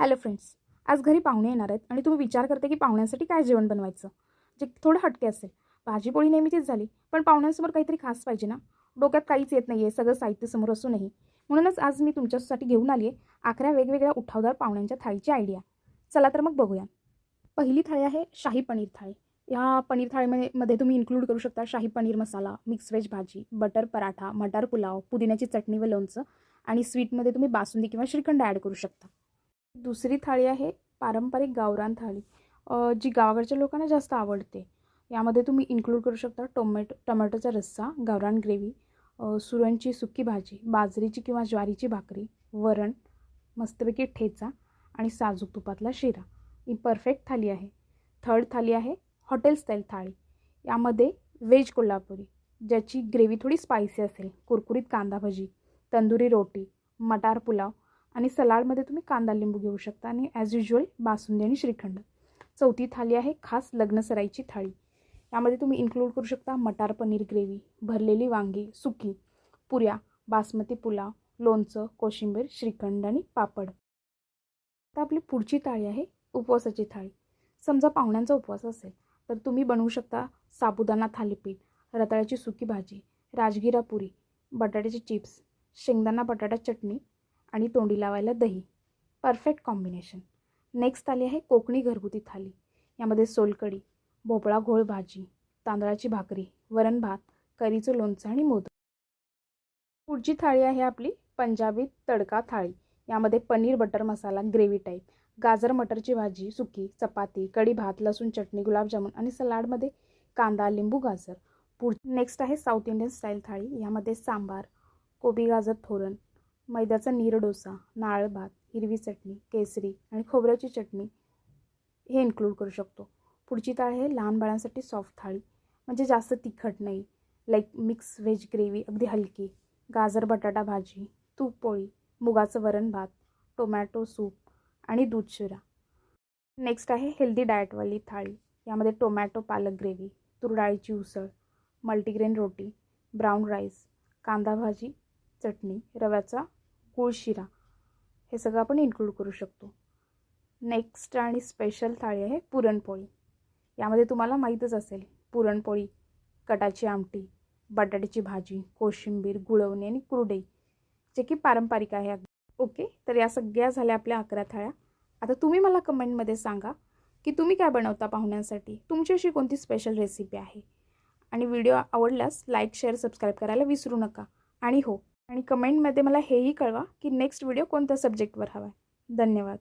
Hello friends आज घरी पाहुणे येणार आहेत आणि तुम्ही विचार करते की पाहुण्यांसाठी काय जेवण बनवायचं? जे थोडं हटके असेल. भाजीपोळी नेहमीचीच झाली पण पाहुण्यांसमोर काहीतरी खास पाहिजे ना? डोक्यात काहीच येत नाही आहे सगळं साहित्य समोर असूनही. म्हणूनच आज मी तुमच्यासाठी घेऊन आली आहे अकरा वेगवेगळ्या उठावदार पाहुण्यांच्या थाळीची आयडिया चला तर मग बघूया. पहिली थाळी आहे शाही पनीर थाळी. या पनीर थाळीमध्ये मध्ये तुम्ही इन्क्लूड करू शकता शाही पनीर मसाला मिक्स व्हेज भाजी बटर पराठा मटार पुलाव पुदिन्याची चटणी व लोणचं आणि स्वीटमध्ये तुम्ही बासुंदी किंवा श्रीखंड ॲड करू शकता. दुसरी थाळी आहे पारंपरिक गावरान थाळी जी गावाकडच्या लोकांना जास्त आवडते. यामध्ये तुम्ही इन्क्लूड करू शकता टोमॅटो टोमॅटोचा रस्सा गावरान ग्रेव्ही सुरणची सुकी भाजी बाजरीची किंवा ज्वारीची भाकरी वरण मस्तपैकी ठेचा आणि साजूक तुपातला शिरा. ही परफेक्ट थाली आहे. थर्ड थाली आहे हॉटेल स्टाईल थाळी. यामध्ये व्हेज कोल्हापुरी ज्याची ग्रेव्ही थोडी स्पायसी असेल कुरकुरीत कांदा भजी तंदुरी रोटी मटार पुलाव आणि सलाडमध्ये तुम्ही कांदा लिंबू घेऊ शकता आणि ॲज युजल बासुंदी आणि श्रीखंड. चौथी थाली आहे खास लग्नसराईची थाळी. यामध्ये तुम्ही इन्क्लूड करू शकता मटार पनीर ग्रेव्ही भरलेली वांगी सुकी पुऱ्या बासमती पुलाव लोणचं कोशिंबीर श्रीखंड आणि पापड. आता आपली पुढची थाळी आहे उपवासाची थाळी. समजा पाहुण्यांचा उपवास असेल तर तुम्ही बनवू शकता साबुदाणा थालीपीठ रताळ्याची सुकी भाजी राजगिरा पुरी बटाट्याचे चिप्स शेंगदाणा बटाटा चटणी आणि तोंडी लावायला दही. परफेक्ट कॉम्बिनेशन नेक्स्ट आली आहे कोकणी घरगुती थाली. यामध्ये सोलकढी भोपळा घोळ भाजी तांदळाची भाकरी वरण भात करीचं लोणचं आणि मोदक. पुढची थाळी आहे आपली पंजाबी तडका थाळी. यामध्ये paneer butter masala gravy type गाजर मटरची भाजी सुकी चपाती कढी भात लसूण चटणी गुलाबजामुन आणि सलाडमध्ये कांदा लिंबू गाजर. पुढ नेक्स्ट आहे साऊथ इंडियन स्टाईल थाळी. यामध्ये सांबार कोबी गाजर थोरण मैद्याचा नीर डोसा नाळ भात हिरवी चटणी केसरी आणि खोबऱ्याची चटणी हे इन्क्लूड करू शकतो. पुढची थाळी आहे लहान बाळांसाठी सॉफ्ट थाळी. म्हणजे जास्त तिखट नाही. लाईक मिक्स व्हेज ग्रेव्ही अगदी हलकी. गाजर बटाटा भाजी तूप पोळी मुगाचं वरण भात टोमॅटो सूप आणि दूध शिरा. नेक्स्ट आहे हेल्दी डाएटवाली थाळी. यामध्ये टोमॅटो पालक ग्रेव्ही तुरडाळीची उसळ मल्टीग्रेन रोटी ब्राऊन राईस कांदा भाजी चटणी रव्याचा गूळ शिरा हे सगळं आपण इन्क्लूड करू शकतो. नेक्स्ट आणि स्पेशल थाळी आहे पुरणपोळी. यामध्ये तुम्हाला माहीतच असेल पुरणपोळी कटाची आमटी बटाट्याची भाजी कोशिंबीर गुळवणी आणि कुरडई जे की पारंपरिक आहे ओके तर या सगळ्या झाल्या आपल्या अकरा थाळ्या. आता तुम्ही मला कमेंटमध्ये सांगा की तुम्ही काय बनवता पाहुण्यांसाठी? तुमची अशी कोणती स्पेशल रेसिपी आहे? आणि व्हिडिओ आवडल्यास लाईक शेअर सबस्क्राईब करायला विसरू नका. आणि हो आणि कमेंटमध्ये मला हेही कळवा की नेक्स्ट व्हिडिओ कोणत्या सब्जेक्टवर हवा आहे. धन्यवाद.